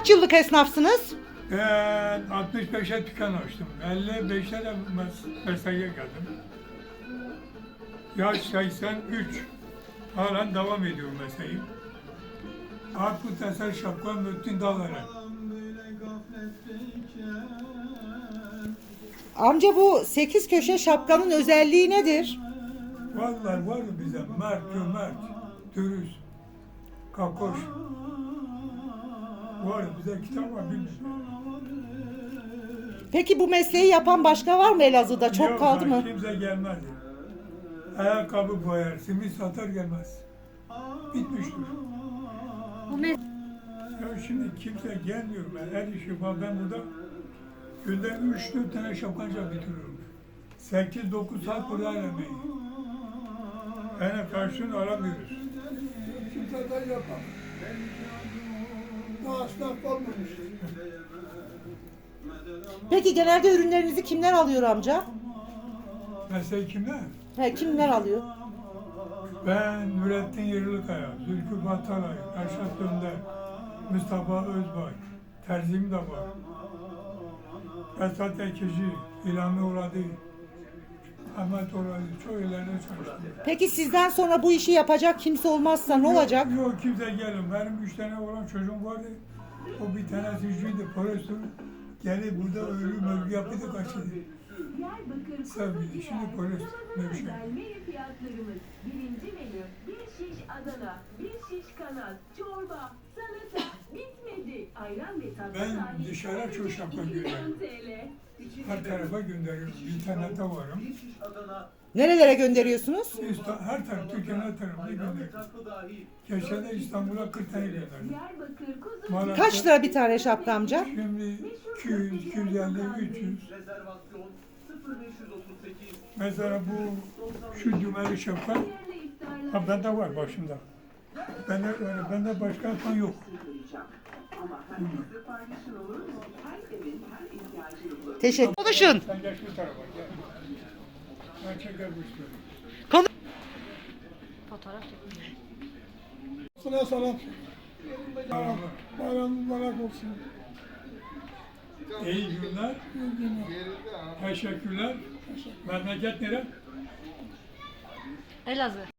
Kaç yıllık esnafsınız? Ben 65'e dükkan açtım. 55'e de mes- mesleğe geldim. Yaş 83. Halen devam ediyor mesleğim. Akut Eser Şapka Müttin Dalları. Amca bu 8 köşe şapkanın özelliği nedir? Vallahi var bize mert, cömert, dürüst, kakoş. Var bize kitap var bilmiyorum. Peki bu mesleği yapan başka var mı Elazığ'da? Çok Yok, kaldı mı? Kimse gelmez. Ayakkabı boyar, simit satar gelmez. Bitmiştir. Bu mes- Ya şimdi kimse gelmiyor ben. Her işi var. Ben burada günde 3-4 tane şapkanca bitiriyorum. 8-9 saat burada emeği. Yani karşılığını alamıyoruz. Kimse de yapamaz. Olmamış. Peki genelde ürünlerinizi kimler alıyor amca? Mesleği kimler? He, kimler alıyor? Ben Nurettin Yırlıkaya, Zülfü Batalay, Reşat Önder, Mustafa Özbay, Terzim de var. Esat Ekici, İlhami Oradı, Ahmet Oradı, çok ileride çalıştım. Peki sizden sonra bu işi yapacak kimse olmazsa ne olacak? Yok, yok kimse gelin. Benim üç tane olan çocuğum vardı. O bir tanesi üçüydü, polistir. Gelip burada ölü mölgü yapıydı kaçırdı. Kuzu şimdi polis menü fiyatlarımız. Birinci menü, bir şiş Adana, bir şiş kanat, çorba, salata, bitmedi. Ayran ve tatlı Ben dahil dışarı sadece çok şapka 210 görüyorum. TL. Her tarafa gönderiyorum. İnternette varım. Nerelere gönderiyorsunuz? İsta- her taraf, Türkiye'nin her tarafına gönderiyorum. Geçen de İstanbul'a 40 tane gönderdim. Diyarbakır kuzu Malatya- Kaç lira bir tane şapka amca? Şimdi 200, 250, 300. Rezervasyon 0538 Mesela bu şu düğmeli şapka, ciğerle iftarlar. ha bende var başımda. Bende öyle, bende başka yapan yok. Teşekkür Konuşun. Sen geç bu tarafa gel. Ben bu işleri. Fotoğraf çekmiş. Sıra salam. Bayram mübarek olsun. İyi günler, İyi günler. teşekkürler. Memleket nere? Elazığ.